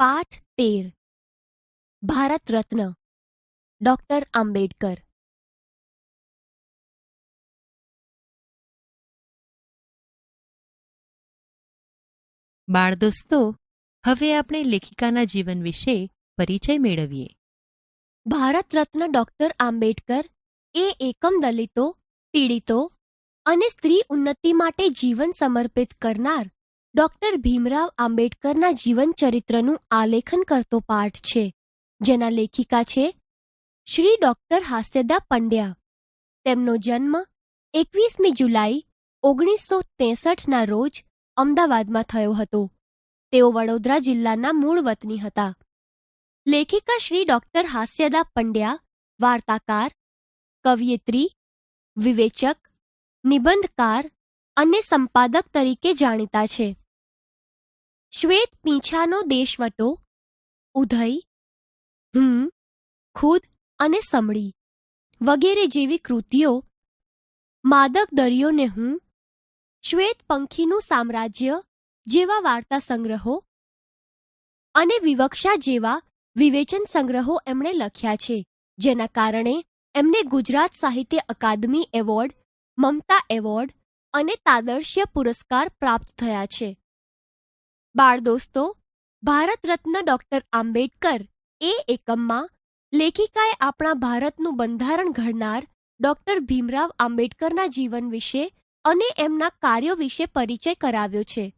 પાઠ તેર. ભારત રત્ન. ડોક્ટર આંબેડકર. બાળ દોસ્તો હવે આપણે લેખિકાના જીવન વિશે પરિચય મેળવીએ. ભારત રત્ન ડોક્ટર આંબેડકર એ એકમ દલિતો પીડિતો અને સ્ત્રી ઉન્નતિ માટે જીવન સમર્પિત કરનાર ડોક્ટર ભીમરાવ આંબેડકરના જીવન ચરિત્રનું આલેખન કરતો પાઠ છે, જેના લેખિકા છે શ્રી ડોક્ટર હાસ્યદા પંડ્યા. તેમનો જન્મ એકવીસમી જુલાઈ, ઓગણીસો ત્રેસઠના રોજ અમદાવાદમાં થયો હતો. તેઓ વડોદરા જિલ્લાના મૂળ વતની હતા. લેખિકા શ્રી ડોક્ટર હાસ્યદા પંડ્યા, વાર્તાકાર, કવિયત્રી, વિવેચક, નિબંધકાર અને સંપાદક તરીકે જાણીતા છે. શ્વેત પીંછાનો દેશવટો ઉધઈ હું ખુદ અને સમળી વગેરે જેવી કૃતિઓ, માદક દરિયોને હું, શ્વેત પંખીનું સામ્રાજ્ય જેવા વાર્તા સંગ્રહો અને વિવક્ષા જેવા વિવેચન સંગ્રહો એમણે લખ્યા છે, જેના કારણે એમને ગુજરાત સાહિત્ય અકાદમી એવોર્ડ, મમતા એવોર્ડ અને તાદર્શ્ય પુરસ્કાર પ્રાપ્ત થયા છે. બાળ દોસ્તો, ભારત રત્ન ડોક્ટર આંબેડકર એ એકમમાં લેખિકાએ આપણા ભારતનું બંધારણ ઘડનાર ડોક્ટર ભીમરાવ આંબેડકરના જીવન વિશે અને એમના કાર્યો વિશે પરિચય કરાવ્યો છે.